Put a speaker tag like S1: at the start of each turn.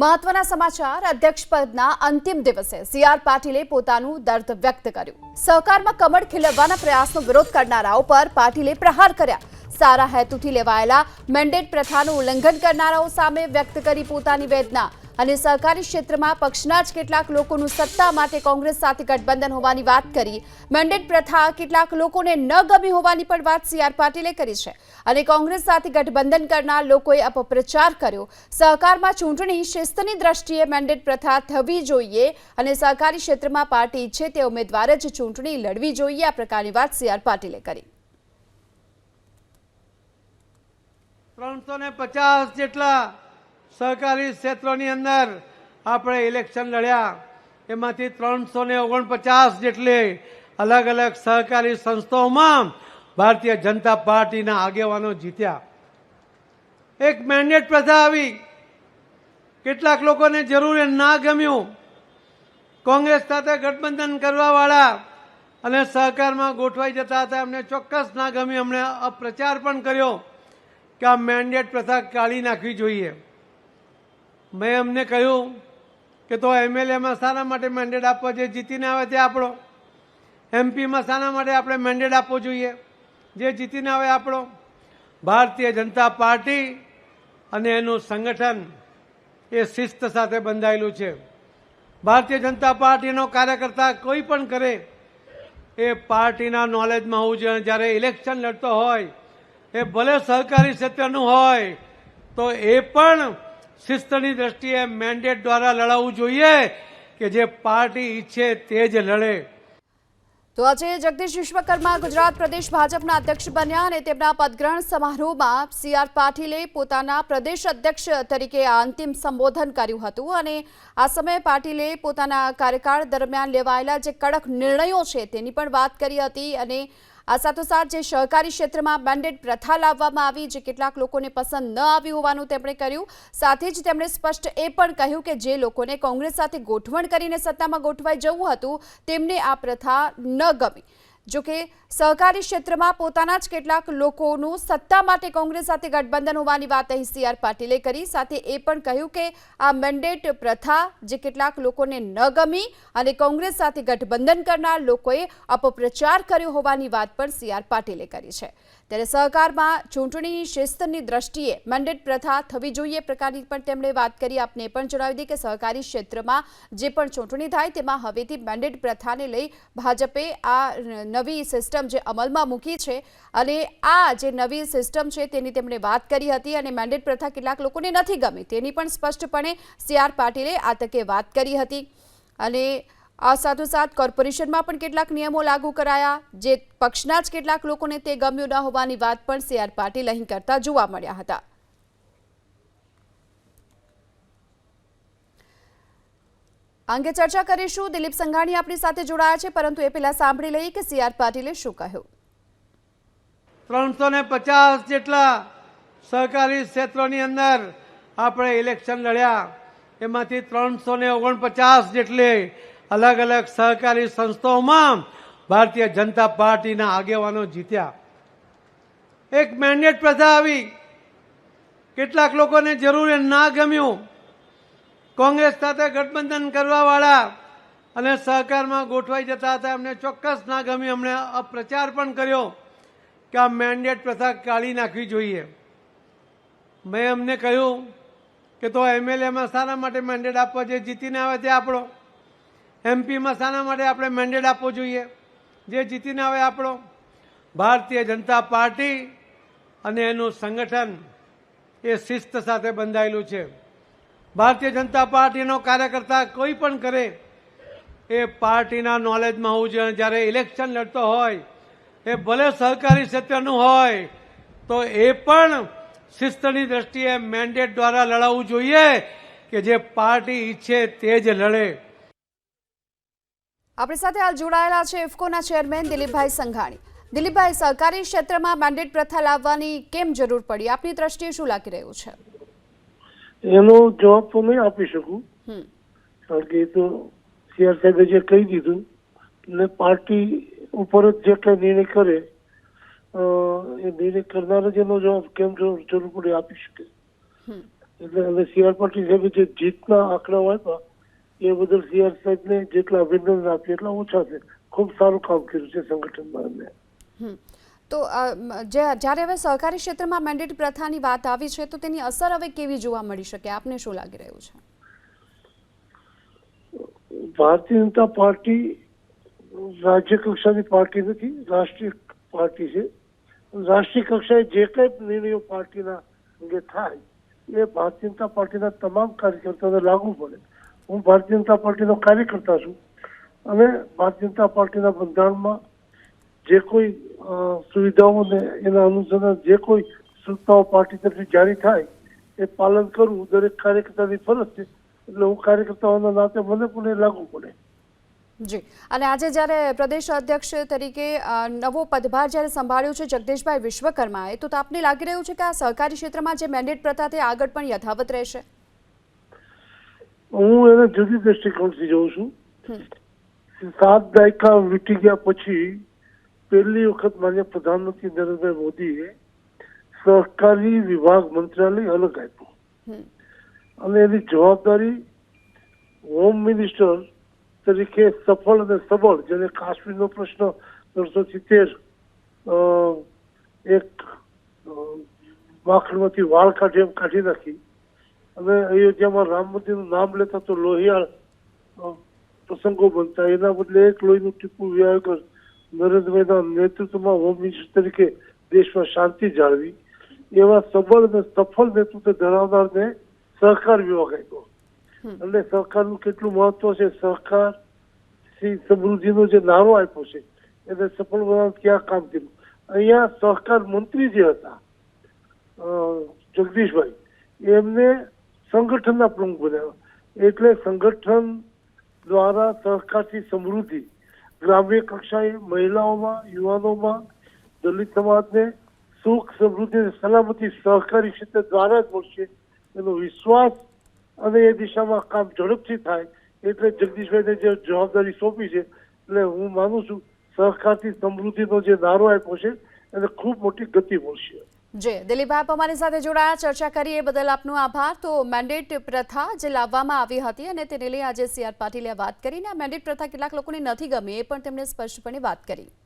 S1: મહત્વના સમાચાર. અધ્યક્ષ પદના અંતિમ દિવસે સી આર પાટીલે પોતાનું દર્દ વ્યક્ત કર્યું. સહકારમાં કમળ ખીલવવાના પ્રયાસનો વિરોધ કરનારાઓ પર પાટીલે પ્રહાર કર્યા. સારા હેતુથી લેવાયેલા મેન્ડેટ પ્રથાનું ઉલ્લંઘન કરનારાઓ સામે વ્યક્ત કરી પોતાની વેદના અને સહકારી ક્ષેત્રમાં પક્ષના જ કેટલાક લોકોનું સત્તા માટે કોંગ્રેસ સાથે ગઠબંધન હોવાની વાત કરી. મેન્ડેટ પ્રથા કેટલાક લોકોને ન ગમી હોવાની પણ વાત સી આર પાટીલે કરી છે અને કોંગ્રેસ સાથે ગઠબંધન કરનાર લોકોએ અપપ્રચાર કર્યો. સહકારમાં ચૂંટણી શિસ્તની દ્રષ્ટિએ મેન્ડેટ પ્રથા થવી જોઈએ અને સહકારી ક્ષેત્રમાં પાર્ટી ઈચ્છે તે ઉમેદવાર જ ચૂંટણી લડવી જોઈએ આ પ્રકારની વાત સી આર પાટીલે કરી.
S2: ત્રણસો ને પચાસ જેટલા સહકારી ક્ષેત્રોની અંદર આપણે ઇલેક્શન લડ્યા. એમાંથી ત્રણસો ને ઓગણપચાસ જેટલી અલગ અલગ સહકારી સંસ્થાઓમાં ભારતીય જનતા પાર્ટીના આગેવાનો જીત્યા. એક મેન્ડેટ પ્રથા આવી. કેટલાક લોકોને જરૂર ના ગમ્યું. કોંગ્રેસ સાથે ગઠબંધન કરવાવાળા અને સહકારમાં ગોઠવાઈ જતા હતા. એમને ચોક્કસ ના ગમ્યું. એમણે અપ્રચાર પણ કર્યો. કે આ મેન્ડેટ પ્રથા કાઢી નાખવી જોઈએ. મેં એમને કહ્યું કે તો એમએલએમાં શાના માટે મેન્ડેટ આપવો જે જીતીને આવે તે આપણો. એમપીમાં શાના માટે આપણે મેન્ડેટ આપવો જોઈએ. જે જીતીને આવે આપણો. ભારતીય જનતા પાર્ટી અને એનું સંગઠન એ શિસ્ત સાથે બંધાયેલું છે. ભારતીય જનતા પાર્ટીનો કાર્યકર્તા કોઈ પણ કરે, એ પાર્ટીના નોલેજમાં હોવું જોઈએ. જ્યારે ઇલેક્શન લડતો હોય એ ભલે સહકારી ક્ષેત્રનું હોય, તો એ પણ શિસ્તની દ્રષ્ટિએ મેન્ડેટ દ્વારા લડાવવું જોઈએ કે જે પાર્ટી ઈચ્છે તે જ લડે.
S1: તો આજે જગદીશ વિશ્વકર્મા ગુજરાત પ્રદેશ ભાજપના અધ્યક્ષ બન્યા અને તેમના પદગ્રહણ સમારોહમાં સી આર પાટીલે પોતાના પ્રદેશ અધ્યક્ષ તરીકે આ અંતિમ સંબોધન કર્યું હતું અને આ સમયે પાટીલે પોતાના કાર્યકાળ દરમિયાન લેવાયેલા જે કડક નિર્ણયો છે તેની પણ વાત કરી હતી અને આ સાથોસાથ જે સહકારી ક્ષેત્રમાં બેન્ડેડ પ્રથા લાવવામાં આવી, જે કેટલાક લોકોને પસંદ ન આવી હોવાનું તેમણે કર્યું. સાથે જ તેમણે સ્પષ્ટ એ પણ કહ્યું કે જે લોકોને કોંગ્રેસ સાથે ગોઠવણ કરીને સત્તામાં ગોઠવાઈ જવું હતું, તેમને આ પ્રથા ન ગમી. જો કે સહકારી ક્ષેત્રમાં પોતાના જ કેટલાક લોકોનું સત્તા માટે કોંગ્રેસ સાથે ગઠબંધન હોવાની વાત અહીં સી આર પાટીલે કરી. સાથે એ પણ કહ્યું કે આ મેન્ડેટ પ્રથા જે કેટલાક લોકોને ન ગમી અને કોંગ્રેસ સાથે ગઠબંધન કરનાર લોકોએ અપપ્રચાર કર્યો હોવાની વાત પણ સી આર પાટીલે કરી છે. ત્યારે સહકારમાં ચૂંટણી શિસ્તની દ્રષ્ટિએ મેન્ડેટ પ્રથા થવી જોઈએ પ્રકારની પણ તેમણે વાત કરી. આપને પણ જણાવી દીધી કે સહકારી ક્ષેત્રમાં જે પણ ચૂંટણી થાય તેમાં હવેથી મેન્ડેટ પ્રથાને લઈ ભાજપે આ નવી સિસ્ટમ જે અમલમાં મૂકી છે અને આ જે નવી સિસ્ટમ છે તેની તેમણે વાત કરી હતી અને મેન્ડેટ પ્રથા કેટલાક લોકોને નથી ગમી. તેની પણ સ્પષ્ટપણે સી આર પાટીલે આ તકે વાત કરી હતી. અને આ સાથોસાથ કોર્પોરેશનમાં પણ કેટલાક નિયમો લાગુ કરાયા, જે પક્ષના જ કેટલાક લોકોને તે ગમ્યું ન હોવાની વાત પણ સી આર પાટીલ અહીં કરતા જોવા મળ્યા હતા. અંગે ચર્ચા કરીશું. દિલીપ સંઘાણી આપણી સાથે જોડાયા છે, પરંતુ એ પહેલા સાંભળી લઈએ કે સી આર પાટીલે શું કહ્યું.
S2: ત્રણસો ને પચાસ જેટલા સહકારી ક્ષેત્રોની અંદર આપણે ઇલેક્શન લડ્યા. એમાંથી ત્રણસો ને ઓગણપચાસ જેટલી અલગ અલગ સહકારી સંસ્થાઓમાં ભારતીય જનતા પાર્ટીના આગેવાનો જીત્યા. એક મેન્ડેટ પ્રથા આવી. કેટલાક લોકોને જરૂર ના ગમ્યું. કોંગ્રેસ સાથે ગઠબંધન કરવા વાળા અને સહકારમાં ગોઠવાઈ જતા હતા. એમને ચોક્કસ ના ગમી એમણે અપ્રચાર પણ કર્યો કે આ મેન્ડેટ પ્રથા કાઢી નાખવી જોઈએ. મેં એમને કહ્યું કે તો એમએલએમાં શાના માટે મેન્ડેટ આપવો જે જીતીને આવે તે આપણો. એમપીમાં શાના માટે આપણે મેન્ડેટ આપવો જોઈએ. જે જીતીને આવે આપણો. ભારતીય જનતા પાર્ટી અને એનું સંગઠન એ શિસ્ત સાથે બંધાયેલું છે. ભારતીય જનતા પાર્ટીનો કાર્યકર્તા કોઈ પણ કરે, એ પાર્ટીના નોલેજમાં હોવું જોઈએ. જ્યારે ઇલેક્શન લડતો હોય, એ ભલે સહકારી ક્ષેત્રનું હોય, તો એ પણ શિસ્તની દ્રષ્ટિએ મેન્ડેટ દ્વારા લડાવવું જોઈએ કે જે પાર્ટી ઈચ્છે તે જ લડે.
S1: આપણી સાથે હાલ જોડાયેલા છે ઇફકોના ચેરમેન દિલીપભાઈ સંઘાણી. દિલીપભાઈ, સહકારી ક્ષેત્રમાં મેન્ડેટ પ્રથા લાવવાની કેમ જરૂર પડી? આપની દ્રષ્ટિએ શું લાગી રહ્યું છે?
S3: એનો જવાબ તો નહીં આપી શકું. કારણ કે એ તો સીઆર સાહેબે જે કહી દીધું ને પાર્ટી ઉપર જ જેટલા નિર્ણય કરે એ નિર્ણય કરનાર જ એનો જવાબ કેમ જરૂર જરૂર પડે આપી શકે. એટલે અને સીઆર પાટીલ સાહેબે જે જીતના આંકડાઓ આપ્યા એ બદલ સીઆર સાહેબને જેટલા અભિનંદન આપ્યા એટલા ઓછા છે. ખૂબ સારું કામ કર્યું છે સંગઠનમાં એમને.
S1: તો જ્યારે હવે સહકારી ક્ષેત્રમાં મેન્ડેટ પ્રથાની વાત આવી છે, તો તેની અસર હવે કેવી જોવા મળી શકે? આપને શું લાગી રહ્યું છે?
S3: ભારતીય જનતા પાર્ટી રાજ્ય કક્ષાની પાર્ટી નથી, રાષ્ટ્રીય પાર્ટી છે. રાષ્ટ્રીય કક્ષાએ જે કંઈ નિર્ણયો પાર્ટીના અંગે થાય, એ ભારતીય જનતા પાર્ટીના તમામ કાર્યકર્તાઓને લાગુ પડે. હું ભારતીય જનતા પાર્ટીનો કાર્યકર્તા છું અને ભારતીય જનતા પાર્ટીના બંધારણમાં જે કોઈ સુવિધાઓ ને એના અનુસંધાન જે કોઈ સૂચનાઓ પાર્ટી તરફથી જારી થાય એ પાલન કરવું દરેક કાર્યકર્તાની ફરજ છે. એટલે હું કાર્યકર્તાઓના નાતે મને પણ એ લાગુ પડે.
S1: જી. અને આજે જ્યારે પ્રદેશ અધ્યક્ષ તરીકે નવો પદભાર જ્યારે સંભાળ્યો છે જગદીશભાઈ વિશ્વકર્માએ તો આપને લાગી રહ્યું છે કે આ સહકારી ક્ષેત્રમાં જે મેન્ડેટ પ્રથા તે આગળ પણ યથાવત રહેશે?
S3: હું એને જુદી દ્રષ્ટિકોણથી જોઉં છું. સાત દાયકા વીતી ગયા પછી પહેલી વખત માન્ય પ્રધાનમંત્રી નરેન્દ્ર મોદીએ સહકારી વિભાગ મંત્રાલય અલગ આપ્યું. અને એની જવાબદારી હોમ મિનિસ્ટર તરીકે સફળ અને સબળ જેને કાશ્મીરનો પ્રશ્ન ત્રણસો સિત્તેર એક માખણમાંથી વાળ કાઢી એમ કાઢી નાખી. અને અયોધ્યામાં રામ મંદિરનું નામ લેતા તો લોહિયાળ પ્રસંગો બનતા. એના બદલે એક લોહીનું ટીપું વ્યાય નરેન્દ્રભાઈના નેતૃત્વમાં હોમ મિનિસ્ટર તરીકે દેશમાં શાંતિ જાળવી એવા સબળ અને સફળ નેતૃત્વ ધરાવનારને સહકાર વિભાગ આપ્યો. એટલે સહકારનું કેટલું મહત્વ છે? સહકાર શ્રી સમૃદ્ધિનો જે નારો આપ્યો છે એને સફળ બનાવવા ક્યાં કામ કર્યું અહીંયા સહકાર મંત્રી જે હતા જગદીશભાઈ એમને સંગઠનના પ્રમુખ બનાવ્યા એટલે સંગઠન દ્વારા સહકારથી સમૃદ્ધિ ગ્રામ્ય કક્ષાએ મહિલાઓમાં, યુવાનોમાં દલિત સમાજને સુખ, સમૃદ્ધિ અને સલામતી સહકારી ક્ષેત્ર દ્વારા જ મળશે. એનો વિશ્વાસ અને એ દિશામાં કામ ઝડપથી થાય એટલે જગદીશભાઈને જે જવાબદારી સોંપી છે, એટલે હું માનું છું સહકારથી સમૃદ્ધિનો જે નારો આપ્યો છે, એને ખૂબ મોટી ગતિ મળશે.
S1: જી દિલીપભાઈ આપ અમારી સાથે જોડાયા. ચર્ચા કરી એ બદલ આપનો આભાર. તો મેન્ડેટ પ્રથા જે લાવવામાં આવી હતી અને તેને લઈ આજે સી આર પાટીલે વાત કરીને આ મેન્ડેટ પ્રથા કેટલાક લોકોને નથી ગમી, એ પણ તેમણે સ્પષ્ટપણે વાત કરી.